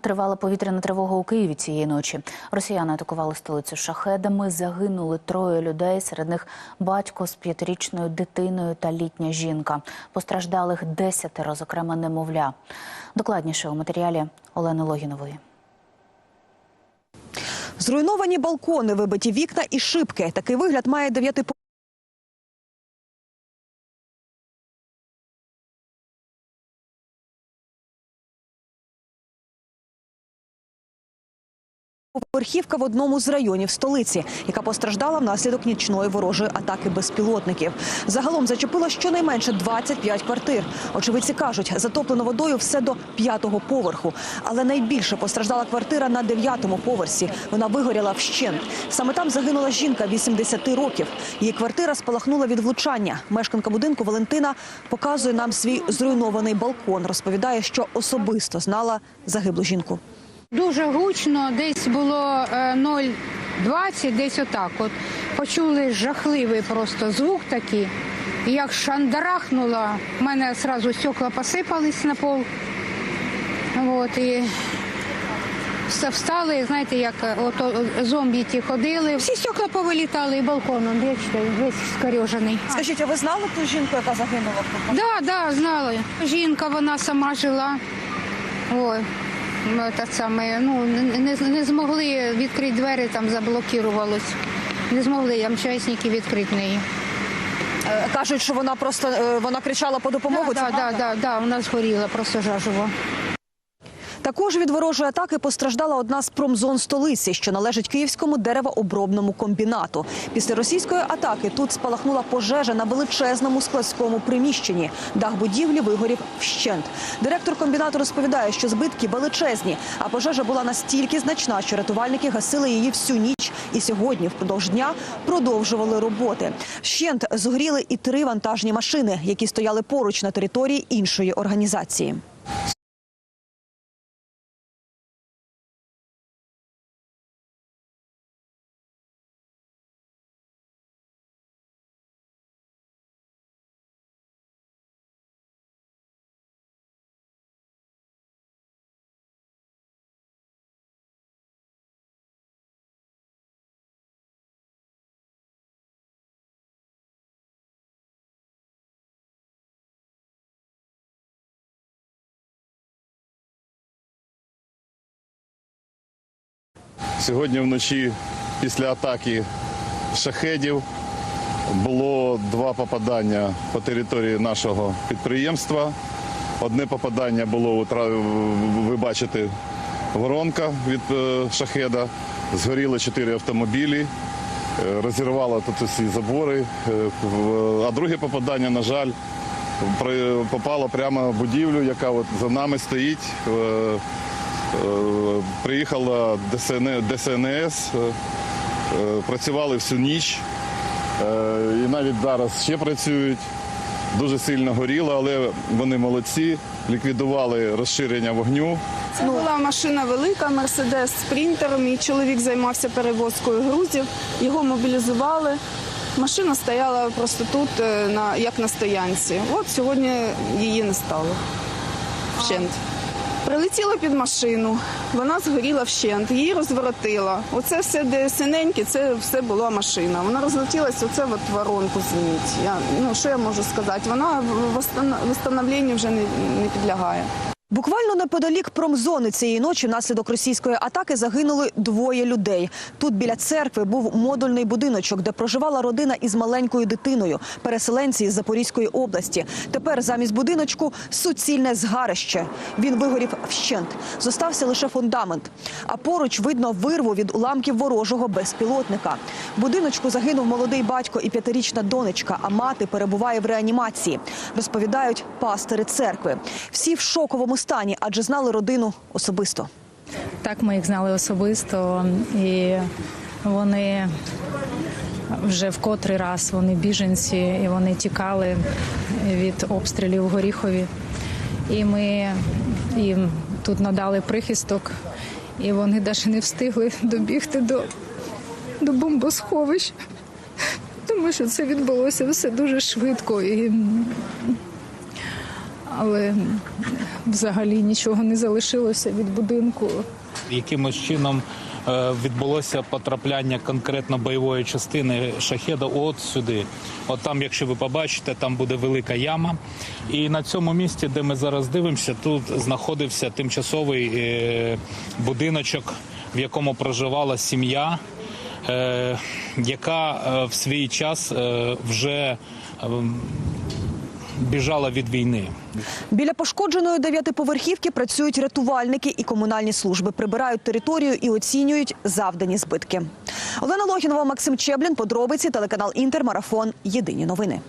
Тривала повітряна тривога у Києві цієї ночі. Росіяни атакували столицю шахедами. Загинули троє людей. Серед них батько з п'ятирічною дитиною та літня жінка. Постраждалих десятеро, зокрема немовля. Докладніше у матеріалі Олени Логінової. Зруйновані балкони, вибиті вікна і шибки. Такий вигляд має дев'яти Поверхівка в одному з районів столиці, яка постраждала внаслідок нічної ворожої атаки безпілотників. Загалом зачепило щонайменше 25 квартир. Очевидці кажуть, затоплено водою все до п'ятого поверху. Але найбільше постраждала квартира на дев'ятому поверсі. Вона вигоріла вщент. Саме там загинула жінка 80 років. Її квартира спалахнула від влучання. Мешканка будинку Валентина показує нам свій зруйнований балкон. Розповідає, що особисто знала загиблу жінку. Дуже гучно, десь було е, 0,20, десь отак. От почули жахливий просто звук такий. І як шандарахнуло, в мене одразу стекла посипались на пол. От, і все встали, знаєте, як е, ото зомбі ті ходили. Всі стекла повилітали і балконом, бачите, весь скорежений. Скажіть, а ви знали ту жінку, яка загинула? Да, да, знала. Жінка, вона сама жила. Ой, ну, те саме, ну, не, не- змогли відкрити двері, там заблокувалось. Не змогли МЧСники відкрити неї. Е, Кажуть, що вона просто е, вона кричала по допомогу. Так, да, да, да, да, вона згоріла просто жажово. Також від ворожої атаки постраждала одна з промзон столиці, що належить київському деревообробному комбінату. Після російської атаки тут спалахнула пожежа на величезному складському приміщенні. Дах будівлі вигорів вщент. Директор комбінату розповідає, що збитки величезні, а пожежа була настільки значна, що рятувальники гасили її всю ніч. І сьогодні, впродовж дня, продовжували роботи. Вщент згоріли і три вантажні машини, які стояли поруч на території іншої організації. Сьогодні вночі після атаки шахедів було два попадання по території нашого підприємства. Одне попадання було, ви бачите, воронка від е, шахеда. Згоріли чотири автомобілі, е, розірвало тут усі забори. Е, А друге попадання, на жаль, попало прямо в будівлю, яка от за нами стоїть. Приїхала ДСНС, е, е, працювали всю ніч е, і навіть зараз ще працюють. Дуже сильно горіло, але вони молодці, ліквідували розширення вогню. Це була машина велика, Мерседес Спрінтер. Мій чоловік займався перевозкою грузів, його мобілізували. Машина стояла просто тут, як на стоянці. От сьогодні її не стало. Вщент. Прилетіла під машину, вона згоріла вщент, її розворотила. Оце все, де синеньке, це все була машина. Вона розлетілася оце от воронку зніть. Я, ну, що я можу сказати? Вона встановленню вже не, не підлягає. Буквально неподалік промзони цієї ночі внаслідок російської атаки загинули двоє людей. Тут біля церкви був модульний будиночок, де проживала родина із маленькою дитиною, переселенці із Запорізької області. Тепер замість будиночку суцільне згарище. Він вигорів вщент. Зостався лише фундамент. А поруч видно вирву від уламків ворожого безпілотника. Будиночку загинув молодий батько і п'ятирічна донечка, а мати перебуває в реанімації. Розповідають пастири церкви. Всі в шоковому стані, адже знали родину особисто. Так, ми їх знали особисто, і вони вже в котрий раз вони біженці, і вони тікали від обстрілів в Горіхові. І ми їм тут надали прихисток, і вони навіть не встигли добігти до, до бомбосховищ, тому що це відбулося все дуже швидко. І але взагалі нічого не залишилося від будинку. якимось чином е, відбулося потрапляння конкретно бойової частини шахеда от сюди. От там, якщо ви побачите, там буде велика яма. І на цьому місці, де ми зараз дивимося, тут знаходився тимчасовий е, будиночок, в якому проживала сім'я, е, яка в свій час вже ем, біжала від війни. Біля пошкодженої дев'ятиповерхівки працюють рятувальники і комунальні служби. Прибирають територію і оцінюють завдані збитки. Олена Лохінова, Максим Чеблін. Подробиці телеканал Інтер. Марафон. Єдині новини.